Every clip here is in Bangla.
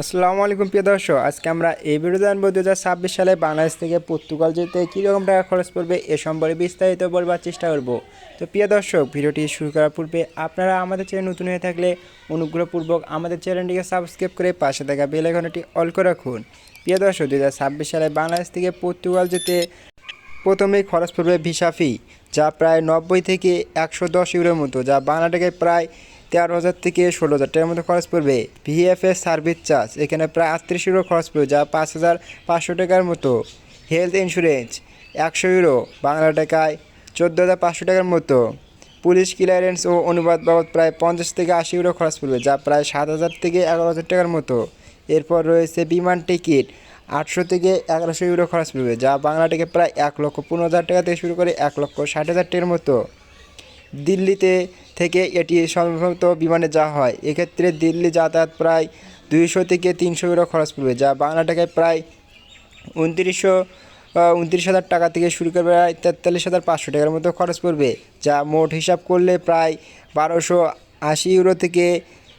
আসসালামু আলাইকুম, প্রিয় দর্শক। আজকে আমরা এই ভিডিও জানব দু হাজার ছাব্বিশ সালে বাংলাদেশ থেকে পর্তুগাল যেতে কীরকম টাকা খরচ পড়বে এ সম্পর্কে বিস্তারিত বলবার চেষ্টা করব। তো প্রিয় দর্শক, ভিডিওটি শুরু করার পূর্বে আপনারা আমাদের চ্যানেল নতুন হয়ে থাকলে অনুগ্রহপূর্বক আমাদের চ্যানেলটিকে সাবস্ক্রাইব করে পাশে থাকা বেল আইকনটি অল করে রাখুন। প্রিয় দর্শক দু হাজার ছাব্বিশ সালে বাংলাদেশ থেকে পর্তুগাল যেতে প্রথমেই খরচ পড়বে ভিসা ফি যা প্রায় নব্বই থেকে একশো দশ ইউরোর মতো, যা বাংলা টাকায় প্রায় তেরো হাজার থেকে ষোলো হাজার টাকার মতো খরচ পড়বে। ভিএফএস সার্ভিস চার্জ, এখানে প্রায় আটত্রিশ ইউরো খরচ পড়বে, যা পাঁচ হাজার পাঁচশো টাকার মতো। হেলথ ইন্স্যুরেন্স একশো ইউরো বাংলা টাকায় চোদ্দ হাজার পাঁচশো টাকার মতো। পুলিশ ক্লিয়ারেন্স ও অনুবাদ বাবদ প্রায় পঞ্চাশ থেকে আশি ইউরো খরচ পড়বে, যা প্রায় সাত হাজার থেকে এগারো হাজার টাকার মতো। এরপর রয়েছে বিমান টিকিট, আটশো থেকে এগারোশো ইউরো খরচ পড়বে, যা বাংলা থেকে প্রায় এক লক্ষ পনেরো হাজার টাকা থেকে শুরু করে এক লক্ষ ষাট হাজার টাকার মতো। দিল্লিতে থেকে এটি সম্ভবত বিমানে যাওয়া হয়। এক্ষেত্রে দিল্লি যাতায়াত প্রায় দুইশো থেকে তিনশো ইউরো খরচ পড়বে, যা বাংলা টাকায় প্রায় উনত্রিশশো উনত্রিশ হাজার টাকা থেকে শুরু করে প্রায় তেতাল্লিশ হাজার পাঁচশো টাকার মতো খরচ পড়বে, যা মোট হিসাব করলে প্রায় বারোশো আশি ইউরো থেকে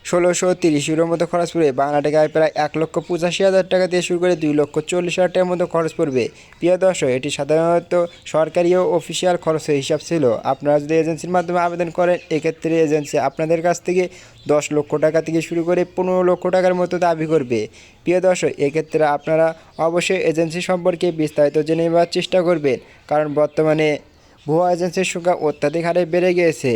ষোলোশো তিরিশ ইউরোর মতো খরচ পড়বে। বাংলা টাকায় প্রায় এক লক্ষ পঁচাশি হাজার টাকা দিয়ে শুরু করে দুই লক্ষ চল্লিশ হাজার টাকার মতো খরচ পড়বে। প্রিয় দর্শক, এটি সাধারণত সরকারি ও অফিসিয়াল খরচের হিসাব ছিল। আপনারা যদি এজেন্সির মাধ্যমে আবেদন করেন, এক্ষেত্রে এজেন্সি আপনাদের কাছ থেকে দশ লক্ষ টাকা থেকে শুরু করে পনেরো লক্ষ টাকার মতো দাবি করবে। প্রিয় দর্শক, এক্ষেত্রে আপনারা অবশ্যই এজেন্সি সম্পর্কে বিস্তারিত জেনে নেওয়ার চেষ্টা করবেন, কারণ বর্তমানে ভুয়া এজেন্সির সংখ্যা অত্যাধিক হারে বেড়ে গিয়েছে।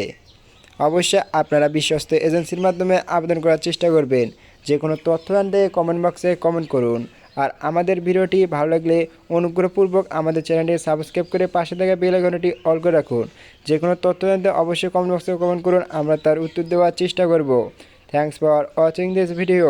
অবশ্যই আপনারা বিশ্বস্ত এজেন্সির মাধ্যমে আবেদন করার চেষ্টা করবেন। যে কোনো তথ্য জানতে কমেন্ট বক্সে কমেন্ট করুন। আর আমাদের ভিডিওটি ভালো লাগলে অনুগ্রহপূর্বক আমাদের চ্যানেলটি সাবস্ক্রাইব করে পাশে থাকা বেলাঘনটি অল করে রাখুন। যে কোনো তথ্য জানতে অবশ্যই কমেন্ট বক্সে কমেন্ট করুন, আমরা তার উত্তর দেওয়ার চেষ্টা করব। Thanks for watching this video